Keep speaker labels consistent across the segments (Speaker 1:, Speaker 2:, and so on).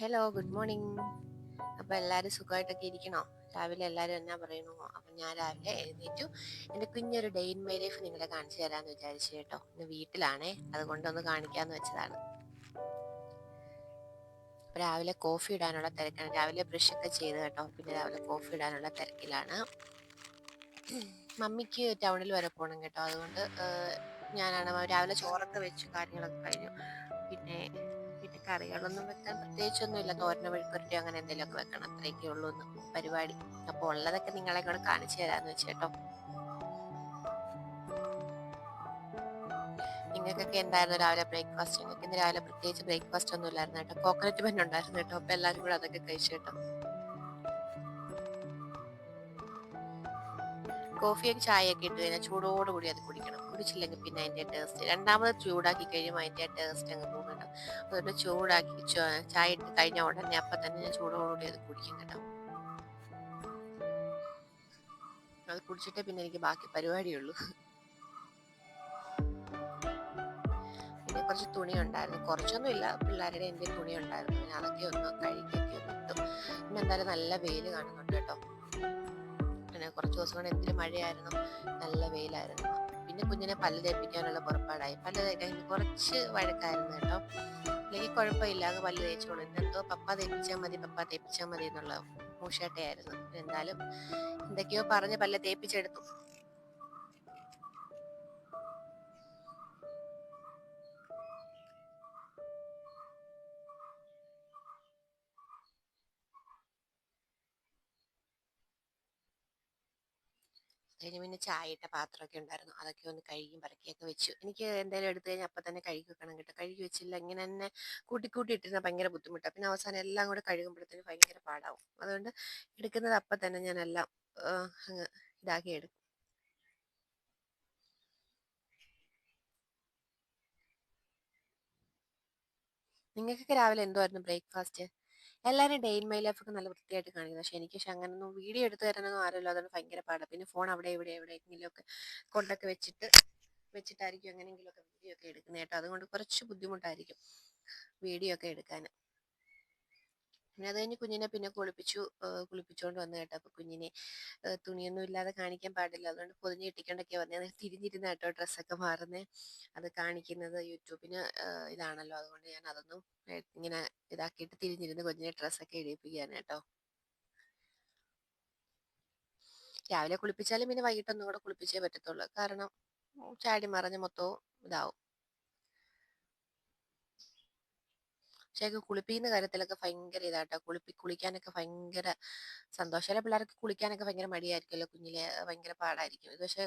Speaker 1: Hello good morning അപ്പോൾ എല്ലാവരും സുഖമായിട്ടൊക്കെ ഇരിക്കണോ? രാവിലെ എല്ലാരും എന്നാ പറയണു അപ്പം ഞാൻ രാവിലെ എഴുന്നേറ്റു. എന്റെ കുഞ്ഞൊരു ഡേ ഇൻ മൈ ലൈഫ് നിങ്ങളെ കാണിച്ചു തരാമെന്ന് വിചാരിച്ചു കേട്ടോ. ഇന്ന് വീട്ടിലാണേ. അതുകൊണ്ടൊന്ന് കാണിക്കാമെന്ന് വെച്ചതാണ്. രാവിലെ കോഫി ഇടാനുള്ള തിരക്കാണ്. രാവിലെ ബ്രഷ് ഒക്കെ ചെയ്ത് കേട്ടോ. പിന്നെ രാവിലെ കോഫി ഇടാനുള്ള തിരക്കിലാണ്. മമ്മിക്ക് ടൗണിൽ വരെ പോകണം കേട്ടോ. അതുകൊണ്ട് ഞാനാണ് രാവിലെ ചോറൊക്കെ വെച്ചു കാര്യങ്ങളൊക്കെ കഴിഞ്ഞു കറികളൊന്നും വെക്കാൻ പ്രത്യേകിച്ചൊന്നുമില്ല. തോരന മെഴുക്കുരട്ടി അങ്ങനെ എന്തെങ്കിലുമൊക്കെ വെക്കണം. അത്രയൊക്കെ ഉള്ളൂ എന്ന് പരിപാടി. അപ്പോൾ ഉള്ളതൊക്കെ നിങ്ങളെ കൂടെ കാണിച്ചു തരാമെന്ന് വെച്ചേട്ടോ നിങ്ങൾക്കൊക്കെ എന്തായിരുന്നു രാവിലെ ബ്രേക്ക്ഫാസ്റ്റ് നിങ്ങൾക്ക് ഇന്ന് രാവിലെ പ്രത്യേകിച്ച് ബ്രേക്ക്ഫാസ്റ്റ് ഒന്നും ഇല്ലായിരുന്നു കേട്ടോ. കോക്കനറ്റ് ബൻ ഉണ്ടായിരുന്നു കേട്ടോ. അപ്പോൾ എല്ലാവരും കൂടെ അതൊക്കെ കഴിച്ചു കേട്ടോ. കോഫിയൊക്കെ ചായയൊക്കെ ഇട്ട് കഴിഞ്ഞാൽ ചൂടോടുകൂടി അത് കുടിക്കണം. കുടിച്ചില്ലെങ്കിൽ പിന്നെ അതിന്റെ ടേസ്റ്റ് രണ്ടാമത് ചൂടാക്കി കഴിയുമ്പോൾ അതിന്റെ ടേസ്റ്റ് അങ്ങ് പോകുന്നുണ്ട് അതുകൊണ്ട് ചൂടാക്കി ചായ ഇട്ട് കഴിഞ്ഞ ഉടനെ അപ്പൊ തന്നെ ഞാൻ ചൂടോടുകൂടി അത് കുടിക്കും കേട്ടോ. അത് കുടിച്ചിട്ടേ പിന്നെ എനിക്ക് ബാക്കി പരിപാടിയുള്ളൂ. പിന്നെ കുറച്ച് തുണി ഉണ്ടായിരുന്നു. കുറച്ചൊന്നും ഇല്ല. പിള്ളേരുടെ എന്റെ തുണി ഉണ്ടായിരുന്നു. പിന്നെ അതൊക്കെ ഒന്ന് കഴുകിയൊക്കെ ഒന്ന് ഇട്ടു. പിന്നെ എന്തായാലും നല്ല വെയിൽ കാണുന്നുണ്ട് കേട്ടോ. പിന്നെ കുറച്ച് ദിവസം കൊണ്ട് എന്തിനു മഴയായിരുന്നു? നല്ല വെയിലായിരുന്നു. പിന്നെ കുഞ്ഞിനെ പല്ല് തേപ്പിക്കാനുള്ള പുറപ്പാടായി. പല്ല് തേക്കാൻ കുറച്ച് വഴക്കായിരുന്നു കേട്ടോ. അല്ലെങ്കിൽ കുഴപ്പമില്ല അത് പല്ല് തേച്ചോളൂ. എന്തോ പപ്പ തേപ്പിച്ചാൽ മതി പപ്പ തേപ്പിച്ചാൽ മതി എന്നുള്ള മൂഷേട്ടയായിരുന്നു എന്തായാലും എന്തൊക്കെയോ പറഞ്ഞ് പല്ല് തേപ്പിച്ചെടുത്തു. അതിന് പിന്നെ ചായയിട്ട പാത്രമൊക്കെ ഉണ്ടായിരുന്നു. അതൊക്കെ ഒന്ന് കഴുകിയും പറക്കിയൊക്കെ വെച്ചു. എനിക്ക് എന്തായാലും എടുത്തു കഴിഞ്ഞാൽ അപ്പം തന്നെ കഴുകി വെക്കണം കേട്ടോ. കഴുകി വെച്ചില്ല ഇങ്ങനെ തന്നെ കൂട്ടി കൂട്ടി ഇട്ടിരുന്ന ഭയങ്കര ബുദ്ധിമുട്ടാണ് പിന്നെ അവസാനം എല്ലാം കൂടെ കഴുകുമ്പോഴത്തേന് ഭയങ്കര പാടാവും. അതുകൊണ്ട് എടുക്കുന്നത് അപ്പം തന്നെ ആ, അങ്ങ് ഇതാക്കി എടുക്കും. നിങ്ങൾക്കൊക്കെ രാവിലെ എന്തുമായിരുന്നു ബ്രേക്ക്ഫാസ്റ്റ്? എല്ലാവരും ഡെയിൻ മൈ ലൈഫൊക്കെ നല്ല വൃത്തിയായിട്ട് കാണിക്കുന്നത് പക്ഷെ എനിക്ക് പക്ഷെ അങ്ങനൊന്നും വീഡിയോ എടുത്തു തരാനൊന്നും ആരുമില്ല. അതുകൊണ്ട് ഭയങ്കര പാടാണ് പിന്നെ ഫോൺ അവിടെ ഇവിടെ എവിടെയെങ്കിലും ഒക്കെ കൊണ്ടൊക്കെ വെച്ചിട്ട് വെച്ചിട്ടായിരിക്കും എങ്ങനെയെങ്കിലും ഒക്കെ വീഡിയോ ഒക്കെ എടുക്കുന്നത് കേട്ടോ. അതുകൊണ്ട് കുറച്ച് ബുദ്ധിമുട്ടായിരിക്കും വീഡിയോ ഒക്കെ എടുക്കാൻ പിന്നെ അത് കഴിഞ്ഞ് കുഞ്ഞിനെ പിന്നെ കുളിപ്പിച്ചു കുളിപ്പിച്ചുകൊണ്ട് വന്നു കേട്ടോ. അപ്പൊ കുഞ്ഞിനെ തുണിയൊന്നും ഇല്ലാതെ കാണിക്കാൻ പാടില്ല. അതുകൊണ്ട് പൊതിഞ്ഞ് പറഞ്ഞു വന്നത് തിരിഞ്ഞിരുന്ന കേട്ടോ ഡ്രസ്സൊക്കെ മാറുന്നേ. അത് കാണിക്കുന്നത് യൂട്യൂബിന് ഇതാണല്ലോ. അതുകൊണ്ട് ഞാൻ അതൊന്നും ഇങ്ങനെ ഇതാക്കിയിട്ട് തിരിഞ്ഞിരുന്ന് കുഞ്ഞിനെ ഡ്രസ്സൊക്കെ ഇടിയിപ്പിക്കാൻ കേട്ടോ. രാവിലെ കുളിപ്പിച്ചാലും പിന്നെ വൈകിട്ടൊന്നും കൂടെ കുളിപ്പിച്ചേ പറ്റത്തുള്ളൂ. കാരണം ചാടി മറിഞ്ഞ് മൊത്തവും ഇതാവും. പക്ഷേ കുളിപ്പിക്കുന്ന കാര്യത്തിലൊക്കെ ഭയങ്കര ഇതാട്ടോ. കുളിപ്പി കുളിക്കാനൊക്കെ ഭയങ്കര സന്തോഷം. ചില പിള്ളേർക്ക് കുളിക്കാനൊക്കെ ഭയങ്കര മടിയായിരിക്കുമല്ലോ കുഞ്ഞിലെ ഭയങ്കര പാടായിരിക്കും. ഇത് പക്ഷെ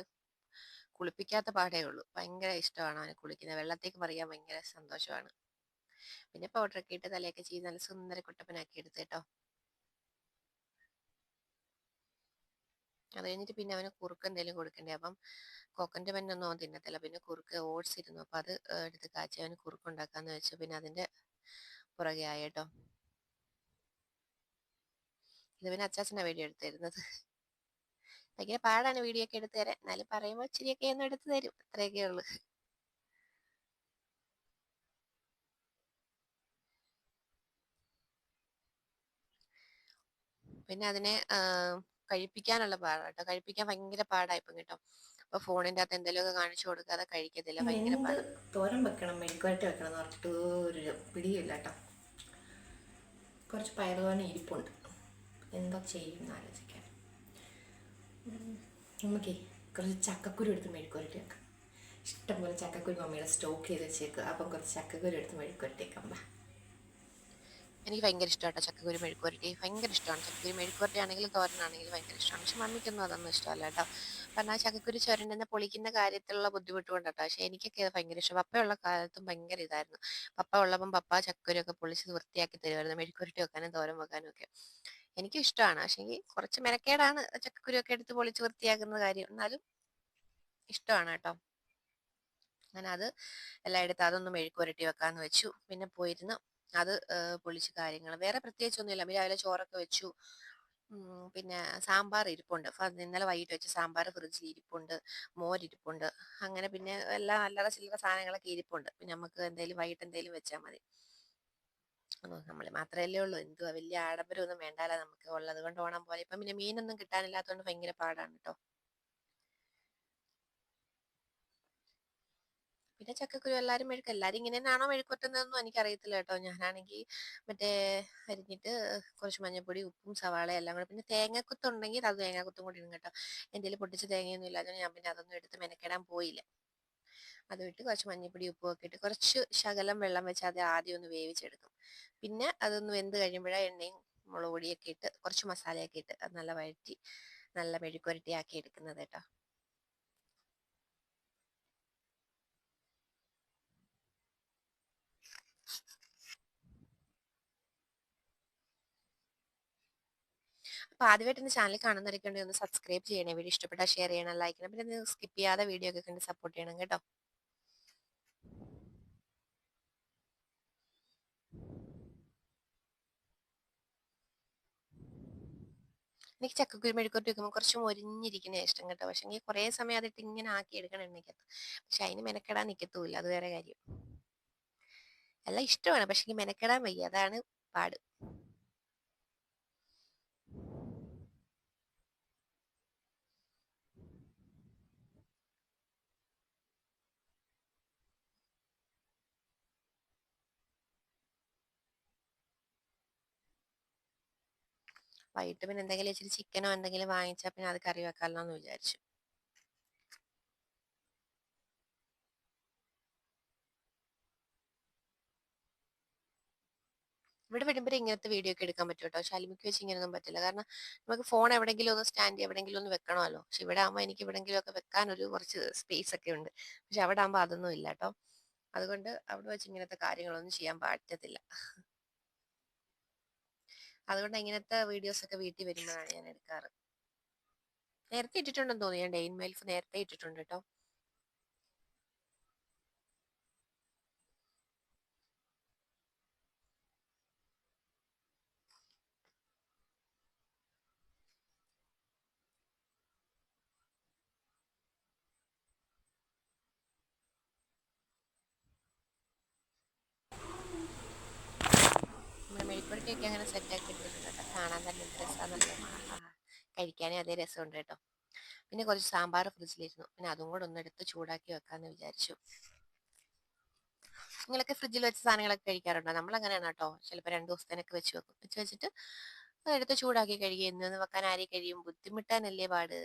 Speaker 1: കുളിപ്പിക്കാത്ത പാടേ ഉള്ളൂ. ഭയങ്കര ഇഷ്ടമാണ് അവന് കുളിക്കുന്നത്. വെള്ളത്തേക്ക് മറിയാൻ ഭയങ്കര സന്തോഷമാണ്. പിന്നെ പൗഡറൊക്കെ ഇട്ട് തലയൊക്കെ ചെയ്ത് നല്ല സുന്ദര കുട്ടപ്പനാക്കി എടുത്ത് കേട്ടോ. അത് കഴിഞ്ഞിട്ട് പിന്നെ അവന് കുറുക്ക് എന്തെങ്കിലും കൊടുക്കണ്ടേ? അപ്പം കൊക്കന്റെ പെണ്ണൊന്നും അവൻ തിന്നത്തില്ല. പിന്നെ കുറുക്ക് ഓട്സ് ഇരുന്നു. അപ്പം അത് എടുത്ത് കാച്ചി അവന് കുറുക്ക് ഉണ്ടാക്കാന്ന് വെച്ചു. പിന്നെ അതിന്റെ പുറകെ ആയിട്ടോ. കേട്ടോ ഇത് പിന്നെ അച്ചാച്ചനാ വീഡിയോ എടുത്തിരുന്നത്. ഭയങ്കര പാടാണ് വീഡിയോ ഒക്കെ എടുത്തു തരാൻ. എന്നാലും പറയുമ്പോൾ ഇച്ചിരിയൊക്കെ ഒന്ന് എടുത്തു തരും. അത്രയൊക്കെ ഉള്ളു. പിന്നെ അതിനെ കഴിപ്പിക്കാനുള്ള കഴിപ്പിക്കാനുള്ള പാടാട്ടോ. കഴിപ്പിക്കാൻ ഭയങ്കര പാടായിപ്പം കേട്ടോ. അപ്പൊ ഫോണിന്റെ അകത്ത് എന്തെങ്കിലുമൊക്കെ കാണിച്ചു കൊടുക്കാതെ കഴിക്കത്തില്ല. ഭയങ്കര തോരം
Speaker 2: തോരൻ വെക്കണം മെഴുക്കുവരട്ടി വെക്കണം എന്ന് പറഞ്ഞിട്ട് ഒരു പിടിയില്ല കേട്ടോ. കുറച്ച് പയറുതോനെ ഇരിപ്പുണ്ട്. എന്താ ചെയ്യും ആലോചിക്കാൻ നമുക്കേ കുറച്ച് ചക്കക്കുരു എടുത്ത് മെഴുക്കുവരട്ടി വെക്കാം ഇഷ്ടംപോലെ ചക്കക്കുരു മമ്മിയുടെ സ്റ്റോക്ക് ചെയ്ത് വെച്ചേക്കുക അപ്പം കുറച്ച് ചക്കക്കുരു എടുത്ത് വാ.
Speaker 1: എനിക്ക് ഭയങ്കര ഇഷ്ടമാട്ടോ ചക്കക്കുരു മെഴുക്കുവരട്ടി ഭയങ്കര ഇഷ്ടമാണ്. ചക്കക്കുരു മെഴുക്കുവരട്ടി ആണെങ്കിലും തോരനാണെങ്കിലും ഭയങ്കര ഇഷ്ടമാണ്. പക്ഷെ മമ്മിക്കൊന്നും അതൊന്നും ഇഷ്ടമല്ല കേട്ടോ. കാരണം ആ ചക്കക്കുരു ചുരണ്ടുന്ന പൊളിക്കുന്ന കാര്യത്തിലുള്ള ബുദ്ധിമുട്ട് കൊണ്ടാട്ടോ പക്ഷെ എനിക്കൊക്കെ അത് ഭയങ്കര ഇഷ്ടം പപ്പയുള്ള കാലത്തും ഭയങ്കര ഇതായിരുന്നു. പപ്പ ഉള്ളപ്പം പപ്പ ചക്കക്കുരു ഒക്കെ പൊളിച്ച് വൃത്തിയാക്കി തരുമായിരുന്നു. മെഴുക്കുവരട്ടി വെക്കാനും തോരൻ വെക്കാനും ഒക്കെ. എനിക്കും ഇഷ്ടമാണ്. പക്ഷെ എനിക്ക് കുറച്ച് മെനക്കേടാണ് ചക്കക്കുരുവൊക്കെ എടുത്ത് പൊളിച്ച് വൃത്തിയാക്കുന്ന കാര്യം. എന്നാലും ഇഷ്ടമാണ് കേട്ടോ. അങ്ങനെ അത് എല്ലായിടത്തും അതൊന്ന് മെഴുക്കുവരട്ടി വെക്കാന്ന് വെച്ചു. പിന്നെ പോയിരുന്ന്. അത് പൊളിച്ച് കാര്യങ്ങൾ വേറെ പ്രത്യേകിച്ചൊന്നുമില്ല. അമ്മ രാവിലെ ചോറൊക്കെ വെച്ചു. പിന്നെ സാമ്പാർ ഇരിപ്പുണ്ട്. ഇന്നലെ വൈകിട്ട് വെച്ച സാമ്പാർ ഫ്രിഡ്ജിൽ ഇരിപ്പുണ്ട്. മോരിരിപ്പുണ്ട് അങ്ങനെ പിന്നെ എല്ലാ അല്ലറ ചില്ലറ സാധനങ്ങളൊക്കെ ഇരിപ്പുണ്ട്. പിന്നെ നമുക്ക് എന്തെങ്കിലും വൈകിട്ട് എന്തെങ്കിലും വെച്ചാൽ മതി. നമ്മൾ മാത്രമല്ലേ ഉള്ളൂ. എന്തുവാ? വലിയ ആഡംബരമൊന്നും വേണ്ടാലോ നമുക്ക്. ഉള്ളത് കൊണ്ട് ഓണം പോലെ. ഇപ്പം പിന്നെ മീനൊന്നും കിട്ടാനില്ലാത്തതുകൊണ്ട് ഭയങ്കര പാടാണ് കേട്ടോ പിന്നെ ചക്കക്കുരു എല്ലാവരും മെഴുക്ക്. എല്ലാവരും ഇങ്ങനെ തന്നെയാണോ മെഴുക്കുവറ്റുന്നതെന്നും എനിക്കറിയത്തില്ല കേട്ടോ. ഞാനാണെങ്കിൽ മറ്റേ അരിഞ്ഞിട്ട് കുറച്ച് മഞ്ഞൾപ്പൊടി ഉപ്പും സവാള എല്ലാം കൂടെ പിന്നെ തേങ്ങക്കുത്തുണ്ടെങ്കിൽ അത് തേങ്ങാക്കുത്തും കൂടി ഇടും കേട്ടോ. കയ്യിൽ പൊട്ടിച്ച തേങ്ങയൊന്നും ഇല്ലാതെ ഞാൻ പിന്നെ അതൊന്നും എടുത്ത് മെനക്കെടാൻ പോയില്ല. അതും ഇട്ട് കുറച്ച് മഞ്ഞപ്പൊടി ഉപ്പും ഒക്കെ ഇട്ട് കുറച്ച് ശകലം വെള്ളം വെച്ച് അത് ആദ്യം ഒന്ന് വേവിച്ചെടുക്കും. പിന്നെ അതൊന്ന് വെന്ത് കഴിയുമ്പോഴാ എണ്ണയും മുളക് പൊടിയൊക്കെ ഇട്ട് കുറച്ച് മസാലയൊക്കെ ഇട്ട് അത് നല്ല വഴറ്റി നല്ല മെഴുക്കുരട്ടിയാക്കി എടുക്കുന്നത് കേട്ടോ. അപ്പോൾ ആദ്യമായിട്ട് എന്റെ ചാനൽ കാണുന്നവരൊക്കെ ഉണ്ടെങ്കിൽ ഒന്ന് സബ്സ്ക്രൈബ് ചെയ്യണേ. വീഡിയോ ഇഷ്ടപ്പെട്ടാൽ ഷെയർ ചെയ്യണം ലൈക്ക് ചെയ്യണം. പിന്നെ സ്കിപ്പ് ചെയ്യാതെ വീഡിയോ ഒക്കെ കണ്ട് സപ്പോർട്ട് ചെയ്യണം കേട്ടോ. എനിക്ക് ചക്കക്കുരു മെഴുക്കോട്ട് വെക്കുമ്പോൾ കുറച്ച് മൊരിഞ്ഞിരിക്കുന്ന ഇഷ്ടം കേട്ടോ. പക്ഷെ എനിക്ക് കുറേ സമയം അതിട്ട് ഇങ്ങനെ ആക്കി എടുക്കണം എണ്ണയ്ക്കകത്ത് പക്ഷെ അതിന് മെനക്കെടാൻ നിൽക്കത്തുമില്ല അത് വേറെ കാര്യം. എല്ലാം ഇഷ്ടമാണ്. പക്ഷെ എനിക്ക് മെനക്കെടാൻ വയ്യ. അതാണ് പാട്. വൈകിട്ട് പിന്നെ എന്തെങ്കിലും ഇച്ചിരി ചിക്കനോ എന്തെങ്കിലും വാങ്ങിച്ചാൽ പിന്നെ അത് കറി വെക്കാമല്ലോ എന്ന് വിചാരിച്ചു. ഇവിടെ വരുമ്പോൾ ഇങ്ങനത്തെ വീഡിയോ ഒക്കെ എടുക്കാൻ പറ്റും കേട്ടോ. ശാലിമിക്ക് വെച്ച് ഇങ്ങനെയൊന്നും പറ്റില്ല. കാരണം നമുക്ക് ഫോൺ എവിടെയെങ്കിലും ഒന്ന് സ്റ്റാൻഡ് എവിടെയെങ്കിലും ഒന്ന് വെക്കണമല്ലോ. പക്ഷെ ഇവിടെ ആകുമ്പോൾ എനിക്ക് എവിടെയെങ്കിലും ഒക്കെ വെക്കാൻ ഒരു കുറച്ച് സ്പേസ് ഒക്കെ ഉണ്ട്. പക്ഷെ അവിടെ ആകുമ്പോൾ അതൊന്നും ഇല്ല കേട്ടോ. അതുകൊണ്ട് അവിടെ വെച്ച് ഇങ്ങനത്തെ കാര്യങ്ങളൊന്നും ചെയ്യാൻ പറ്റത്തില്ല. അതുകൊണ്ട് ഇങ്ങനത്തെ വീഡിയോസ് ഒക്കെ വീട്ടിൽ വരുമ്പോഴാണ് ഞാൻ എടുക്കാറ്. നേരത്തെ ഇട്ടിട്ടുണ്ടെന്ന് തോന്നുന്നു. ഞാൻ ഡെയിൻ മെൽഫ് നേരത്തെ ഇട്ടിട്ടുണ്ട് കേട്ടോ. നമ്മുടെ അങ്ങനെ സെറ്റാക്കി ഇട്ടിട്ടുണ്ട് കാണാൻ തന്നെ രസമാണ് കഴിക്കാനേ അതേ രസമുണ്ട് കേട്ടോ. പിന്നെ കുറച്ച് സാമ്പാർ ഫ്രിഡ്ജിലിരുന്നു. പിന്നെ അതും കൂടെ ഒന്ന് എടുത്ത് ചൂടാക്കി വെക്കാമെന്ന് വിചാരിച്ചു. നിങ്ങളൊക്കെ ഫ്രിഡ്ജിൽ വെച്ച സാധനങ്ങളൊക്കെ കഴിക്കാറുണ്ടോ? നമ്മൾ അങ്ങനെയാണ് കേട്ടോ. ചിലപ്പോൾ രണ്ട് ദിവസത്തേനൊക്കെ വെച്ച് വെക്കും. വെച്ച് വെച്ചിട്ട് എടുത്ത് ചൂടാക്കി കഴിയുക എന്ന് വെക്കാൻ ആരെയും കഴിയും. ബുദ്ധിമുട്ടാനല്ലേ പാട്.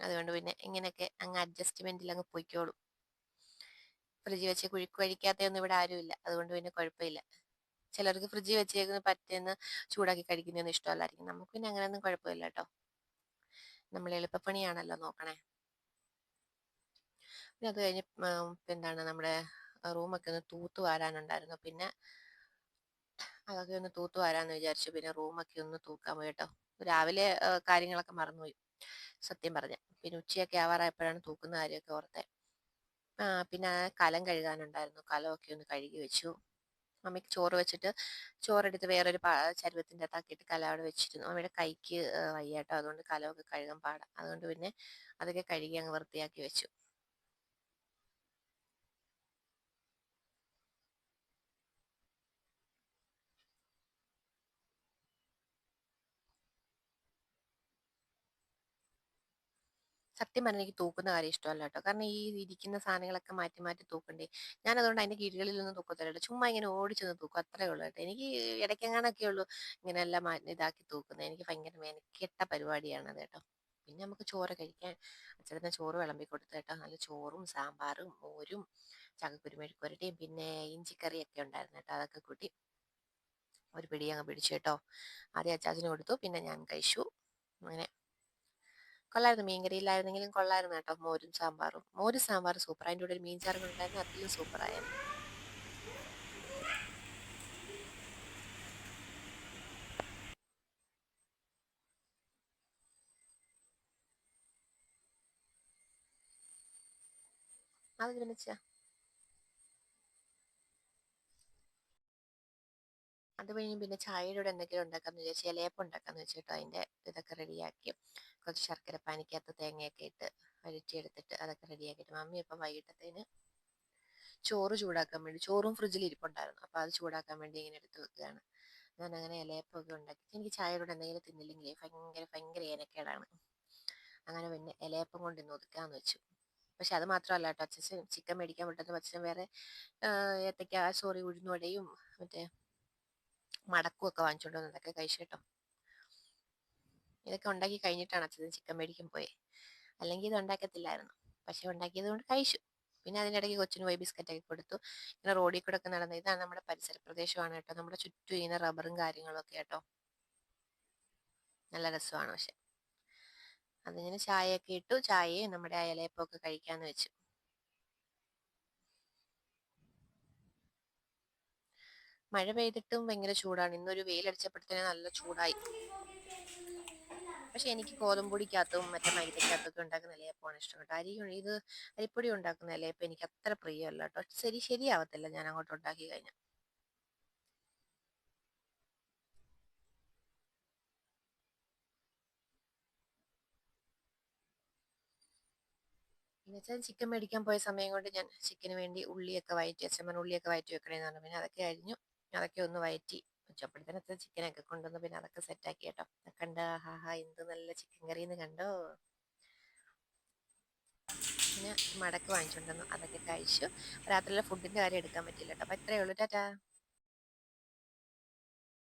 Speaker 1: അതുകൊണ്ട് പിന്നെ ഇങ്ങനെയൊക്കെ അങ്ങ് അഡ്ജസ്റ്റ്മെന്റിൽ അങ്ങ് പൊയ്ക്കോളും. ഫ്രിഡ്ജിൽ വെച്ച് കുഴിക്ക് കഴിക്കാത്തയൊന്നും ഇവിടെ ആരുമില്ല. അതുകൊണ്ട് പിന്നെ കുഴപ്പമില്ല. ചിലർക്ക് ഫ്രിഡ്ജിൽ വെച്ചേക്കുന്ന പറ്റുന്ന ചൂടാക്കി കഴിക്കുന്നതൊന്നും ഇഷ്ടമല്ലായിരിക്കും. നമുക്ക് പിന്നെ അങ്ങനെയൊന്നും കുഴപ്പമില്ല കേട്ടോ നമ്മൾ എളുപ്പപ്പണിയാണല്ലോ നോക്കണേ. പിന്നെ അത് കഴിഞ്ഞ് എന്താണ് നമ്മുടെ റൂമൊക്കെ ഒന്ന് തൂത്ത് വാരാനുണ്ടായിരുന്നു. പിന്നെ അതൊക്കെ ഒന്ന് തൂത്ത് വാരാന്ന് വിചാരിച്ചു. പിന്നെ റൂമൊക്കെ ഒന്ന് തൂക്കാൻ പോയി കേട്ടോ. രാവിലെ കാര്യങ്ങളൊക്കെ മറന്നുപോയി. സത്യം പറഞ്ഞ. പിന്നെ ഉച്ചയൊക്കെ ആവാറായപ്പോഴാണ് തൂക്കുന്ന കാര്യമൊക്കെ ഓർത്തെ. പിന്നെ കലം കഴുകാനുണ്ടായിരുന്നു. കലമൊക്കെ ഒന്ന് കഴുകി വെച്ചു. മമ്മിക്ക് ചോറ് വെച്ചിട്ട് ചോറെടുത്ത് വേറൊരു ചരുവത്തിന്റെ അകത്താക്കിയിട്ട് കല അവിടെ വെച്ചിരുന്നു. അമ്മയുടെ കൈക്ക് വയ്യാട്ടോ. അതുകൊണ്ട് കലമൊക്കെ കഴുകാൻ പാടാം. അതുകൊണ്ട് പിന്നെ അതൊക്കെ കഴുകി അങ്ങ് വൃത്തിയാക്കി വെച്ചു. സത്യം പറഞ്ഞാൽ എനിക്ക് തൂക്കുന്ന കാര്യം ഇഷ്ടമല്ല കേട്ടോ. കാരണം ഈ ഇരിക്കുന്ന സാധനങ്ങളൊക്കെ മാറ്റി മാറ്റി തൂക്കണ്ടേ. ഞാൻ അതുകൊണ്ട് അതിന്റെ കീഴുകളിലൊന്നും തൂക്കത്തില്ല ചുമ്മാ ഇങ്ങനെ ഓടിച്ചൊന്ന് തൂക്കും. അത്രേ ഉള്ളൂ കേട്ടോ. എനിക്ക് ഇടയ്ക്കെങ്ങാനൊക്കെ ഉള്ളൂ ഇങ്ങനെ എല്ലാം ഇതാക്കി തൂക്കുന്നത് എനിക്ക് ഭയങ്കര മെനക്കെട്ട പരിപാടിയാണ് അത് കേട്ടോ. പിന്നെ നമുക്ക് ചോറ് കഴിക്കാൻ അച്ഛനെ ചോറ് വിളമ്പി കൊടുത്തു കേട്ടോ. നല്ല ചോറും സാമ്പാറും മോരും ചക്കക്കുരുമെഴുക്കുരട്ടിയും പിന്നെ ഇഞ്ചിക്കറിയൊക്കെ ഉണ്ടായിരുന്നു കേട്ടോ. അതൊക്കെ കൂട്ടി ഒരു പിടി അങ്ങ് പിടിച്ചു കേട്ടോ. ആദ്യം അച്ചാച്ചന് കൊടുത്തു. പിന്നെ ഞാൻ കഴിച്ചു. അങ്ങനെ കൊള്ളായിരുന്നു മീൻകറിയില്ലായിരുന്നെങ്കിലും കൊള്ളായിരുന്നു കേട്ടോ മോരും സാമ്പാറും. മോരും സാമ്പാർ സൂപ്പർ അതിന്റെ കൂടെ ഒരു മീൻ ചാറും ഉണ്ടായിരുന്നു. അതിലും സൂപ്പറായിരുന്നു. അത് അത് കഴിഞ്ഞ് പിന്നെ ചായയുടെ കൂടെ എന്തെങ്കിലും ഉണ്ടാക്കാന്ന് വിചാരിച്ചു ഇലയപ്പം ഉണ്ടാക്കാന്ന് വെച്ചിട്ടോ ഇതൊക്കെ റെഡിയാക്കി കുറച്ച് ശർക്കര പാനിക്കകത്ത് തേങ്ങയൊക്കെ ഇട്ട് വരട്ടിയെടുത്തിട്ട് അതൊക്കെ റെഡിയാക്കിയിട്ട് മമ്മി ഇപ്പം വൈകിട്ടത്തേന് ചോറ് ചൂടാക്കാൻ വേണ്ടി ചോറും ഫ്രിഡ്ജിൽ ഇരിപ്പുണ്ടായിരുന്നു. അപ്പോൾ അത് ചൂടാക്കാൻ വേണ്ടി ഇങ്ങനെ എടുത്ത് വെക്കുകയാണ്. ഞാൻ അങ്ങനെ ഇലയപ്പമൊക്കെ ഉണ്ടാക്കി. എനിക്ക് ചായയോട് എന്തെങ്കിലും തിന്നില്ലെങ്കിലേ ഭയങ്കര ഭയങ്കര ഏനക്കേടാണ് അങ്ങനെ പിന്നെ ഇലയപ്പം കൊണ്ട് ഇന്ന് വെച്ചു. പക്ഷെ അത് മാത്രമല്ല കേട്ടോ. അച്ഛൻ ചിക്കൻ മേടിക്കാൻ വിട്ടത്. അച്ഛൻ വേറെ ഏത്തക്ക സോറി ഉഴുന്നുവടയും മറ്റേ മടക്കും ഒക്കെ വാങ്ങിച്ചുകൊണ്ട് വന്നതൊക്കെ കഴിച്ചു കേട്ടോ. ഇതൊക്കെ ഉണ്ടാക്കി കഴിഞ്ഞിട്ടാണ് അച്ഛൻ ചിക്കൻ മേടിക്കാൻ പോയത് അല്ലെങ്കിൽ ഇത് ഉണ്ടാക്കത്തില്ലായിരുന്നു. പക്ഷെ ഉണ്ടാക്കിയത് കൊണ്ട് കഴിച്ചു. പിന്നെ അതിനിടയ്ക്ക് കൊച്ചിന് പോയി ബിസ്ക്കറ്റ് ആക്കി കൊടുത്തു. ഇങ്ങനെ റോഡിൽ കൂടെ ഒക്കെ നടന്നത് ഇതാണ് നമ്മുടെ പരിസര പ്രദേശമാണ് കേട്ടോ. നമ്മുടെ ചുറ്റും ഇങ്ങനെ റബ്ബറും കാര്യങ്ങളും ഒക്കെ കേട്ടോ. നല്ല രസമാണ് പക്ഷെ. അതിങ്ങനെ ചായയൊക്കെ ഇട്ടു. ചായയും നമ്മുടെ അയലയപ്പമൊക്കെ കഴിക്കാന്ന് വെച്ചു. മഴ പെയ്തിട്ടും ഭയങ്കര ചൂടാണ്. ഇന്നൊരു വെയിലടിച്ചപ്പോഴത്തേനെ നല്ല ചൂടായി. പക്ഷെ എനിക്ക് ഗോതമ്പൊടിക്കകത്തും മറ്റേ മൈദക്കകത്തൊക്കെ ഉണ്ടാക്കുന്ന ഇലയപ്പമാണ് ഇഷ്ടം കേട്ടോ. അരി ഇത് അരിപ്പൊടി ഉണ്ടാക്കുന്ന ഇലയപ്പം എനിക്ക് അത്ര പ്രിയമല്ല കേട്ടോ. ശരി ശരിയാവത്തില്ല ഞാൻ അങ്ങോട്ട് ഉണ്ടാക്കി കഴിഞ്ഞാൽ പിന്നെ വെച്ചാൽ ചിക്കൻ മേടിക്കാൻ പോയ സമയം കൊണ്ട് ഞാൻ ചിക്കന് വേണ്ടി ഉള്ളിയൊക്കെ വയറ്റി അച്ഛമ്മൻ ഉള്ളിയൊക്കെ വയറ്റി വെക്കണേന്ന് പറഞ്ഞു. പിന്നെ അതൊക്കെ കഴിഞ്ഞു അതൊക്കെ ഒന്ന് വയറ്റി വെച്ചപ്പോഴത്തേനത്തെ ചിക്കനൊക്കെ കൊണ്ടുവന്ന് പിന്നെ അതൊക്കെ സെറ്റാക്കി കേട്ടോ. കണ്ട ഹാഹാ എന്ത് നല്ല ചിക്കൻ കറി എന്ന് കണ്ടോ? പിന്നെ മടക്ക് വാങ്ങിച്ചുകൊണ്ടുവന്നു അതൊക്കെ കഴിച്ചു. രാത്രിയിലെ ഫുഡിന്റെ കാര്യം എടുക്കാൻ പറ്റില്ല കേട്ടോ. അപ്പൊ ഇത്രയേ ഉള്ളൂ. ടാറ്റാ.